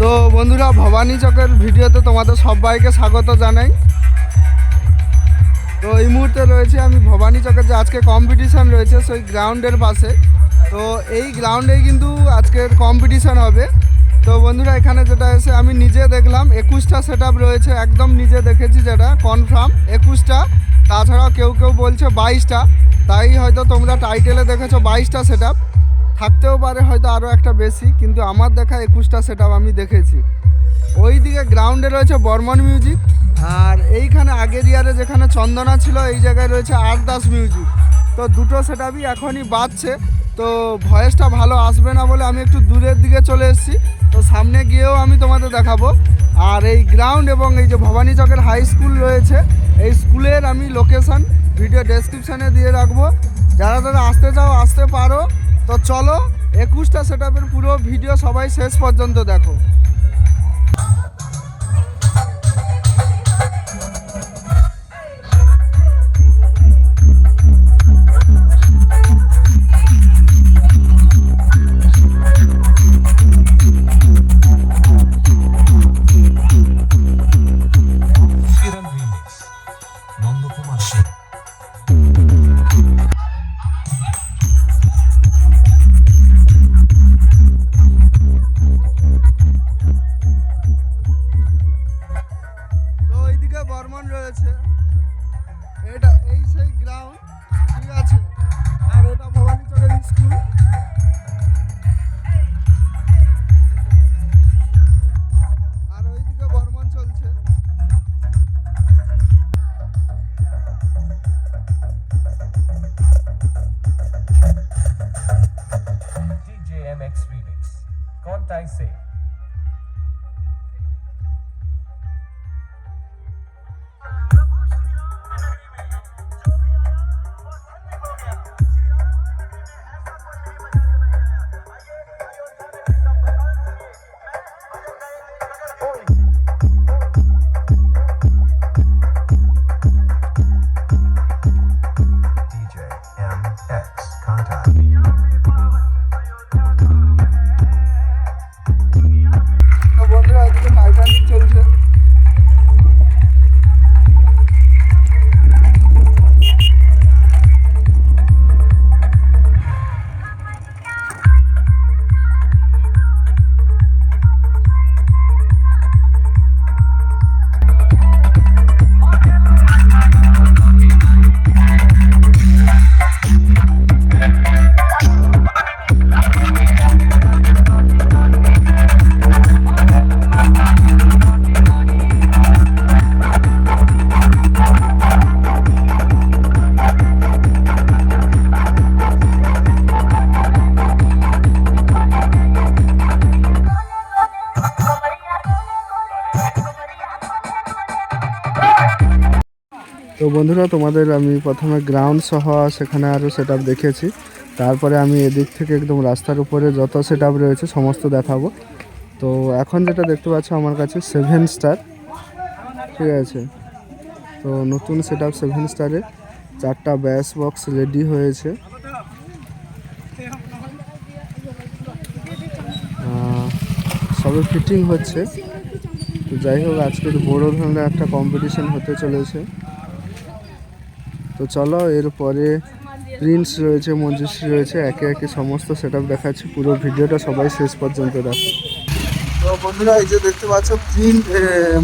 তো বন্ধুরা, ভবানী চকের ভিডিওতে তোমাদের সবাইকে স্বাগত জানাই। তো এই মুহূর্তে রয়েছে আমি ভবানী চকের যে আজকে কম্পিটিশান রয়েছে, সেই গ্রাউন্ডের পাশে। তো এই গ্রাউন্ডেই কিন্তু আজকের কম্পিটিশান হবে। তো বন্ধুরা, এখানে যেটা এসে আমি নিজে দেখলাম, একুশটা সেট রয়েছে, একদম নিজে দেখেছি যেটা কনফার্ম একুশটা। তাছাড়াও কেউ কেউ বলছে বাইশটা, তাই হয়তো তোমরা টাইটেলে দেখেছ বাইশটা সেট থাকতেও পারে হয়তো আরও একটা বেশি, কিন্তু আমার দেখা একুশটা সেট আমি দেখেছি। ওই দিকে গ্রাউন্ডে রয়েছে বর্মন মিউজিক আর এইখানে আগের ইয়ারে যেখানে চন্দনা ছিল, এই জায়গায় রয়েছে আর দাস মিউজিক তো দুটো সেটআপই এখনই বাজছে, তো ভয়েসটা ভালো আসবে না বলে আমি একটু দূরের দিকে চলে এসেছি। তো সামনে গিয়েও আমি তোমাদের দেখাবো। আর এই গ্রাউন্ড এবং এই যে ভবানী চকের হাই স্কুল রয়েছে, এই স্কুলের আমি লোকেশন ভিডিও ডেসক্রিপশানে দিয়ে রাখব। যারা যারা আসতে চাও, আসতে পারো। চলো একুশটা সেট পুরো ভিডিও সবাই শেষ পর্যন্ত দেখো। I say. তো বন্ধুরা, তোমাদের আমি প্রথমে গ্রাউন্ড সহ সেখানে আরও সেট দেখেছি। তারপরে আমি এদিক থেকে একদম রাস্তার উপরে যত সেট রয়েছে সমস্ত দেখাবো। তো এখন যেটা দেখতে পাচ্ছ আমার কাছে সেভেন স্টার ঠিক আছে? তো নতুন সেট আপ সেভেন স্টারে চারটা ব্যাস বক্স রেডি হয়েছে। সবে ফিটিং হচ্ছে। তো যাই হোক, আজকের বড় ধরনের একটা কম্পিটিশন হতে চলেছে। তো চলো, এরপরে প্রিন্স রয়েছে, মঞ্জুশ্রী রয়েছে, একে একে সমস্ত সেট আপ দেখাচ্ছি, পুরো ভিডিওটা সবাই শেষ পর্যন্ত দেখো। তো বন্ধুরা, এই যে দেখতে পাচ্ছ প্রিন্ট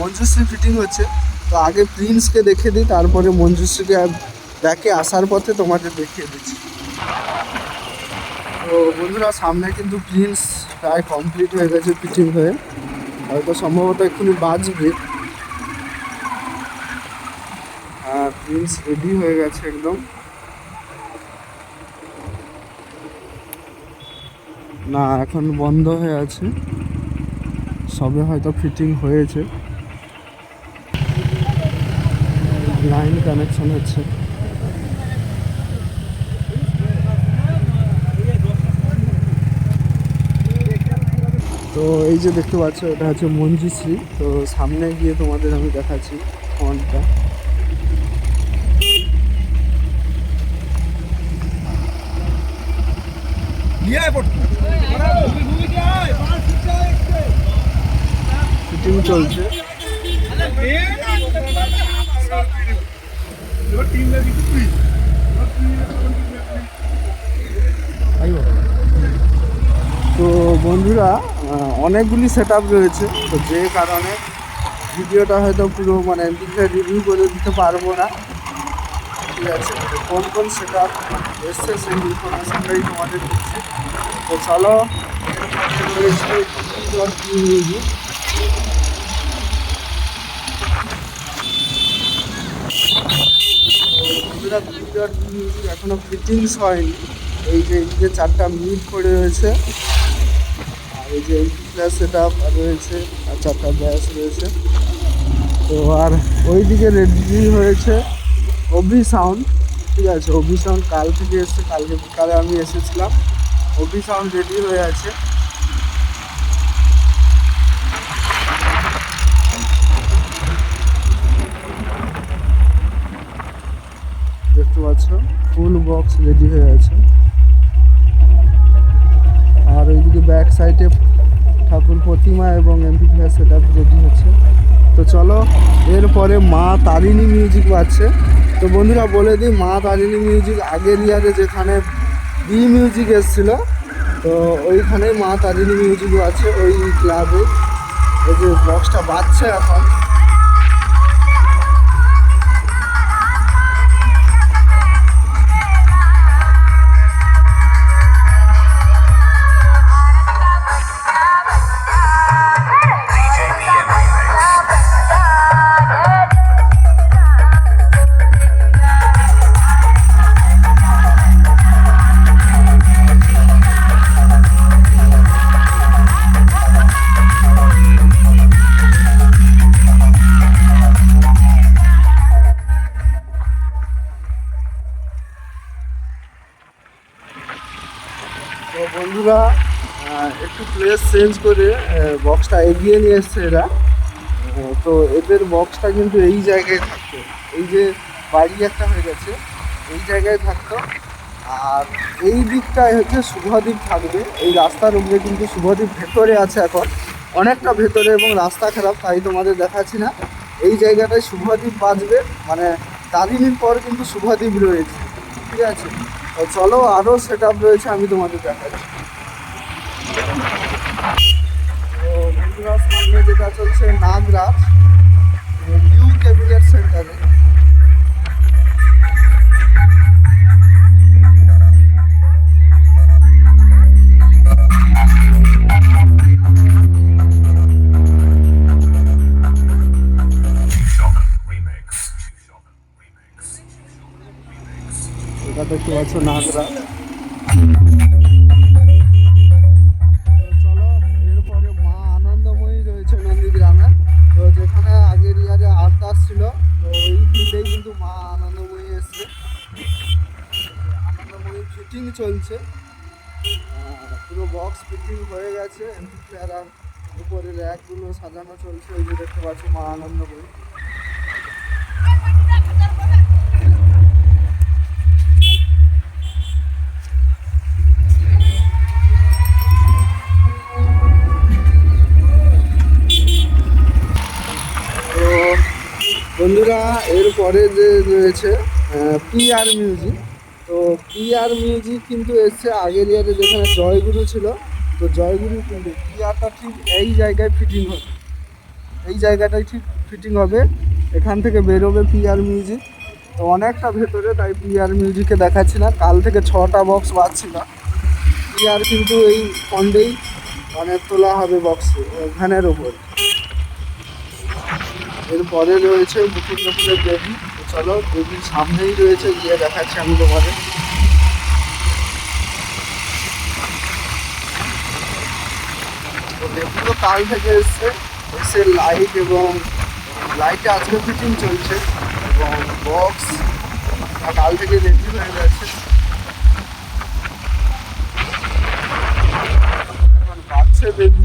মঞ্জুশ্রী ফিটিং হচ্ছে। তো আগে প্রিন্সকে দেখে দিই, তারপরে মঞ্জুশ্রীকে দেখে আসার পথে তোমাদের দেখিয়ে দিচ্ছি। তো বন্ধুরা, সামনে কিন্তু প্রিন্স প্রায় কমপ্লিট হয়ে গেছে ফিটিং হয়ে। হয়তো সম্ভবত এক্ষুনি বাজবে। প্রিন্স রেডি হয়ে গেছে একদম। না, এখন বন্ধ হয়ে আছে। সবে হয়তো ফিটিং হয়েছে। লাইন কানেকশন হচ্ছে। তো এই যে দেখতে পাচ্ছ, এটা হচ্ছে মঞ্জুশ্রী তো সামনে গিয়ে তোমাদের আমি দেখাচ্ছি ফোনটা। চলছে। তো বন্ধুরা অনেকগুলি সেট রয়েছে। তো যে কারণে ভিডিওটা হয়তো পুরো মানে রিভিউ করে দিতে পারব না। ঠিক আছে কোন কোন সেট এসছে, সেই ইনফরমেশনটাই তোমাদের দিচ্ছি। তো চলো এখনও ফিটিংস হয়নি। এই যে এইদিকে চারটা মিট করে রয়েছে, আর এই যে এমপি প্লাস সেট আপ রয়েছে, আর চারটা ব্যাস রয়েছে। তো আর ওইদিকে রেডি হয়েছে। অভি সাউন্ড ঠিক আছে, অভি সাউন্ড কাল থেকে এসছে, কালকে বিকালে আমি এসেছিলাম। অভি সাউন্ড রেডি হয়ে আছে। দেখতে পাচ্ছ ফুল বক্স রেডি হয়ে আছে। আর ওইদিকে ব্যাক সাইডে ঠাকুর প্রতিমা এবং এমপি প্লাস সেট রেডি হচ্ছে। তো চলো, এরপরে মা তারিণী মিউজিক বাজছে। তো বন্ধুরা বলে দিই, মা তারিণী মিউজিক আগের ইয়ারে যেখানে বি মিউজিক এসেছিল, তো ওইখানে মা তারিণী মিউজিকও আছে, ওই ক্লাবে। ওই যে বক্সটা বাজছে এখন। বন্ধুরা একটু প্লেস চেঞ্জ করে বক্সটা এগিয়ে নিয়ে এসছে এরা। তো এদের বক্সটা কিন্তু এই জায়গায় থাকতো। এই যে বাড়ি একটা হয়ে গেছে, এই জায়গায় থাকতো। আর এই দিকটায় হচ্ছে শুভদ্বীপ থাকবে। এই রাস্তার উপরে কিন্তু শুভদ্বীপ ভেতরে আছে এখন। অনেকটা ভেতরে এবং রাস্তা খারাপ, তাই তোমাদের দেখাচ্ছি না। এই জায়গাটায় শুভদ্বীপ বাঁচবে। মানে দাদিনীর পর কিন্তু শুভদ্বীপ রয়েছে। ঠিক আছে? চলো আরও সেট রয়েছে, আমি তোমাদের দেখাচ্ছি তো বন্ধুরা সামনে যেটা চলছে নাগরাজ নিউ ক্যাবিনেট সেন্টারে Shock Remix. Shock Remix. এটা দেখতে পাচ্ছ নাগরাজ চলছে পুরো বক্স ফিটিং হয়ে গেছে। এমপি প্লেয়ার আর উপরে র্যাকগুলো সাজানো চলছে। ওই যে দেখতে পাচ্ছ মা আনন্দময়ী তো বন্ধুরা, এরপরে যে রয়েছে পিআর মিউজিক তো পিআর মিউজিক কিন্তু এসছে আগের ইয়ারে যেখানে জয়গুরু ছিল। তো জয়গুরু কিন্তু পিআরটা ঠিক এই জায়গায় ফিটিং হবে। এই জায়গাটাই ঠিক ফিটিং হবে। এখান থেকে বেরোবে পিআর মিউজিক তো অনেকটা ভেতরে তাই পিআর মিউজিকে দেখাচ্ছি না। কাল থেকে ছটা বক্স বাজছিল। পিআর কিন্তু এই ফন্ডেই মানে তোলা হবে বক্সে ভ্যানের ওপর। এরপরে রয়েছে মুকুন্দপুরের দেবী। চলো দেবীর সামনেই রয়েছে, গিয়ে দেখাচ্ছি আমি তোমাদের। দেবীও কাল থেকে এসছে, এসে লাইট এবং লাইটে আজকে ফিটিং চলছে, এবং বক্স কাল থেকে রেডি হয়ে গেছে। এখন বাজছে দেবী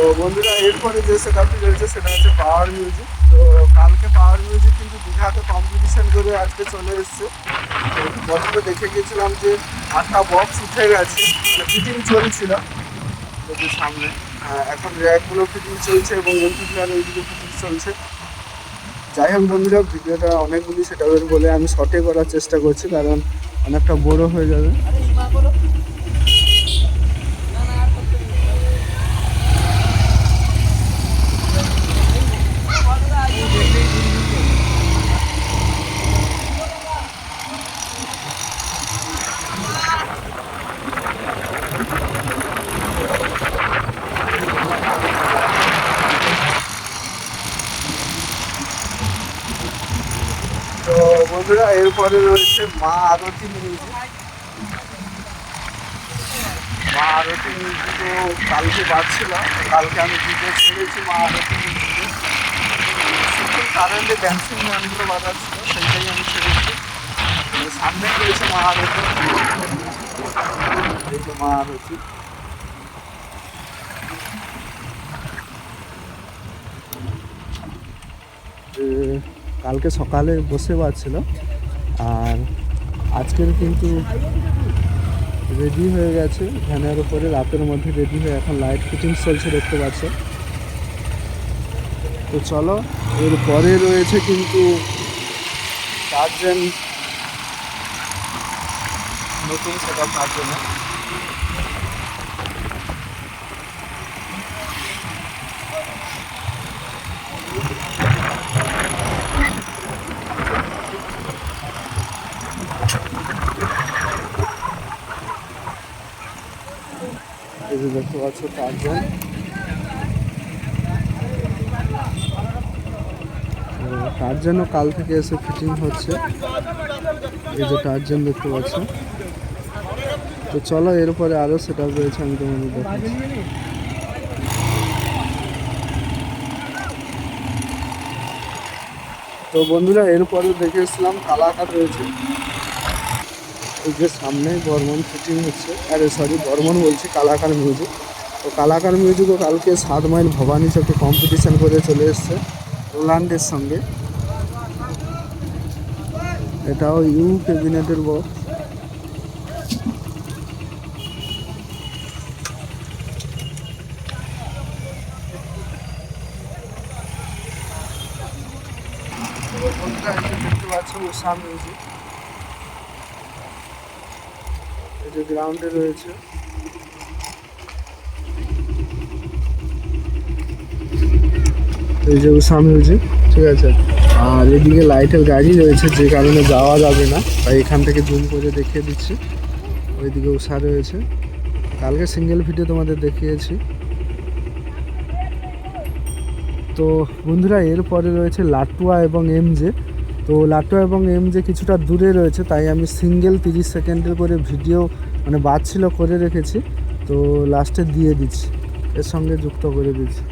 তো বন্ধুরা, এরপরে যে সেটআপটি রয়েছে সেটা হচ্ছে পাওয়ার মিউজিক তো কালকে পাওয়ার মিউজিক কিন্তু দীঘাতে কম্পিটিশন করে আজকে চলে এসছে। তো প্রথমে দেখে গিয়েছিলাম যে আটটা বক্স উঠে গেছে ফিটিং চলছিল। সামনে এখন র্যাকগুলো ফিটিং চলছে এবং এমপি প্লেয়ার ওইদিকে ফিটিং চলছে। যাই হোক বন্ধুরা, ভিডিওটা অনেকগুলি সেটাপের বলে আমি শর্টে করার চেষ্টা করছি, কারণ অনেকটা বড় হয়ে যাবে। তো বন্ধুরা এরপরে রয়েছে মা আরতি মিউজিক মা আরতি মিউজিকও কালকে বাজছিল কালকে আমি ভিডিও ছেড়েছি মা আরতি মিউজিকে কারেন্টে ড্যান্সিং গানগুলো বাজাচ্ছিল সেইটাই আমি ছেড়েছি। তো সামনে রয়েছে মা আরতি। এই মা আরতি। এ, কালকে সকালে বসে পাচ্ছিল আর আজকের কিন্তু রেডি হয়ে গেছে। ভ্যানের উপরে রাতের মধ্যে রেডি হয়ে এখন লাইট ফিটিং চলছে দেখতে পাচ্ছ। তো চলো, এর পরে রয়েছে কিন্তু চারজন নতুন সেটা তার জন্য এই যে দেখতে পাচ্ছ চারজন টার্জেনও কাল থেকে এসে ফিটিং হচ্ছে। এই যে টার্জেন দেখতে পাচ্ছ। তো চলো এরপরে আরও সেটা রয়েছে, আমি তোমাদের দেখাচ্ছি। তো বন্ধুরা এরপরে দেখে এসলাম কালাকার রয়েছে। এই যে সামনে বর্মন ফিটিং হচ্ছে। আরে সরি বর্মন বলছি কালাকার মিউজিক তো কালাকার মিউজিকও কালকে সাত মাইল ভবানী চকে কম্পিটিশন করে চলে এসছে রোলান্ডের সঙ্গে। এটাও ইউ ক্যাবিনেটের বক্স। দেখতে পাচ্ছ, উষা মিউজিক এই যে গ্রাউন্ডে রয়েছে। এই যে উষা মিউজিক ঠিক আছে? আর এদিকে লাইটের গাড়ি রয়েছে, যে কারণে যাওয়া যাবে না। তাই এখান থেকে জুম করে দেখিয়ে দিচ্ছি। ওইদিকে উষা রয়েছে। কালকে সিঙ্গেল ভিডিও তোমাদের দেখিয়েছি। তো বন্ধুরা, এরপরে রয়েছে লাটুয়া এবং এমজে তো লাটো এবং এম যে কিছুটা দূরে রয়েছে, তাই আমি সিঙ্গেল তিরিশ সেকেন্ডের করে ভিডিও মানে বাদ ছিল করে রেখেছি। তো লাস্টে দিয়ে দিচ্ছি, এর সঙ্গে যুক্ত করে দিচ্ছি।